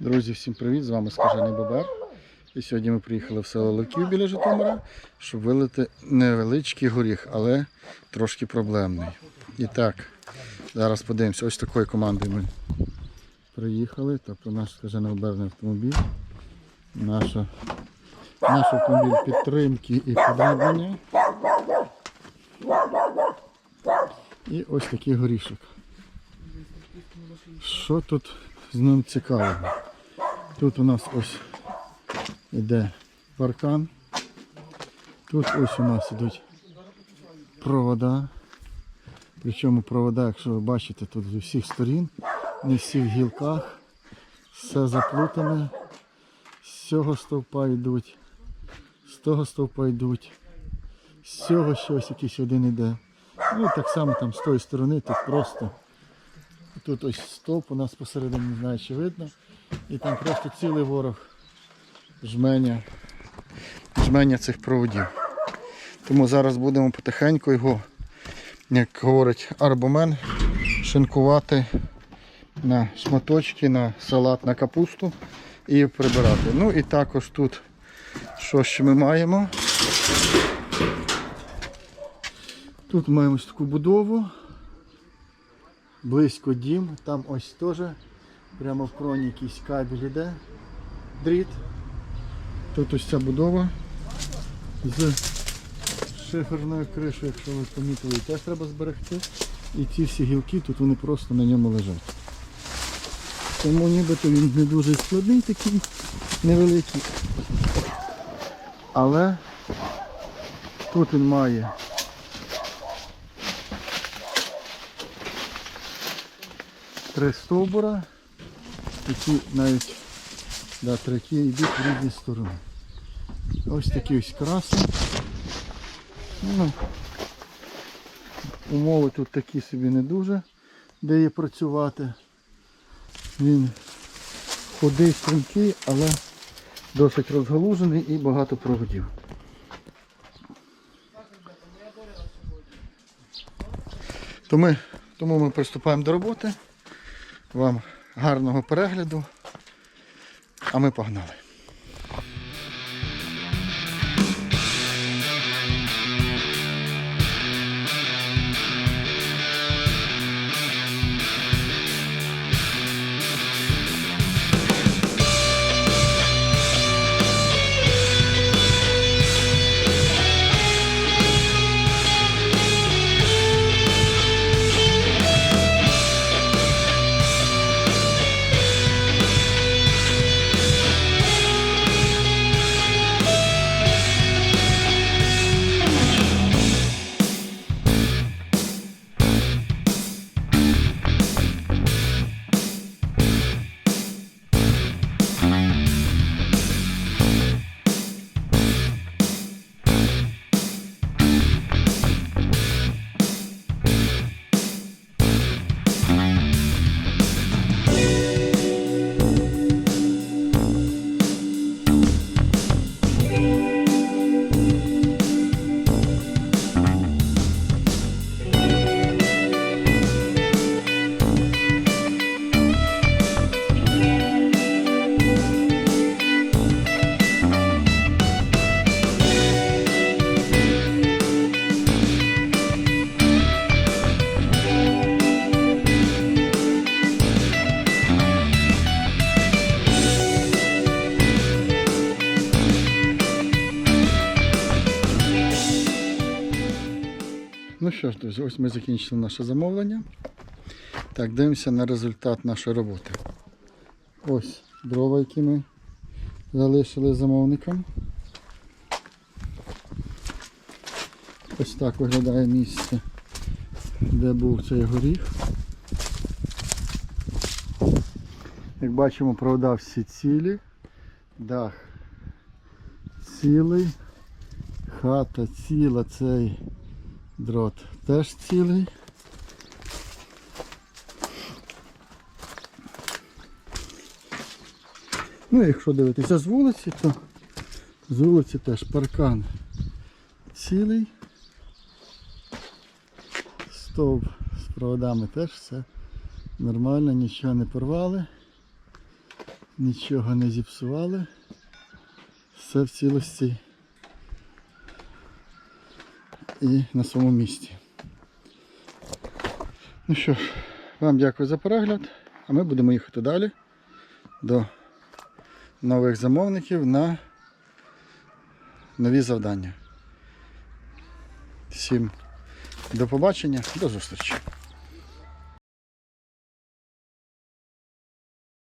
Друзі, всім привіт! З вами Скажений Бобер. І сьогодні ми приїхали в село Левків біля Житомира, щоб вилити невеличкий горіх, але трошки проблемний. І так, зараз подивимося, ось такою командою ми приїхали. Тобто наш скажений оберний автомобіль, наша, наш автомобіль підтримки і підроблення. І ось такий горішок. Що тут з ним цікавого? Тут у нас ось іде паркан. Тут ось у нас ідуть провода. Причому провода, якщо ви бачите, тут з усіх сторін, не в всіх гілках, все заплутане. З цього стовпа йдуть, з того стовпа йдуть, з цього щось якийсь один іде. Ну і так само там з тої сторони, тут просто Тут ось стовп у нас посередині, не знаю, чи видно. І там просто цілий ворог жменя, жменя цих проводів. Тому зараз будемо потихеньку його, як говорить арбомен, шинкувати на шматочки, на салат, на капусту і прибирати. Ну і також тут що ще ми маємо. Тут маємо таку будову близько дім, там ось теж прямо в кроні якийсь кабель іде, дріт. Тут ось ця будова з шиферною кришою, якщо ви помітили, теж треба зберегти. І ці всі гілки тут вони просто на ньому лежать. Тому нібито він не дуже складний такий, невеликий. Але тут він має три стовбура, які навіть да, треки йдуть в різні сторони. Ось такі ось краси. Ну, умови тут такі собі не дуже, де є працювати. Він худий, стрімкий, але досить розгалужений і багато проводів. То тому ми приступаємо до роботи. Вам гарного перегляду. А ми погнали. Ну що ж, друзі, ось ми закінчили наше замовлення. Так, дивимося на результат нашої роботи. Ось дрова, які ми залишили замовникам. Ось так виглядає місце, де був цей горіх. Як бачимо, провода всі цілі, дах цілий, хата ціла, цей дрот теж цілий. Ну, якщо дивитися з вулиці, то з вулиці теж паркан цілий. Стовп з проводами теж все нормально, нічого не порвали. Нічого не зіпсували. Все в цілості і на своєму місці. Ну що ж, вам дякую за перегляд, а ми будемо їхати далі до нових замовників на нові завдання. Всім до побачення, до зустрічі.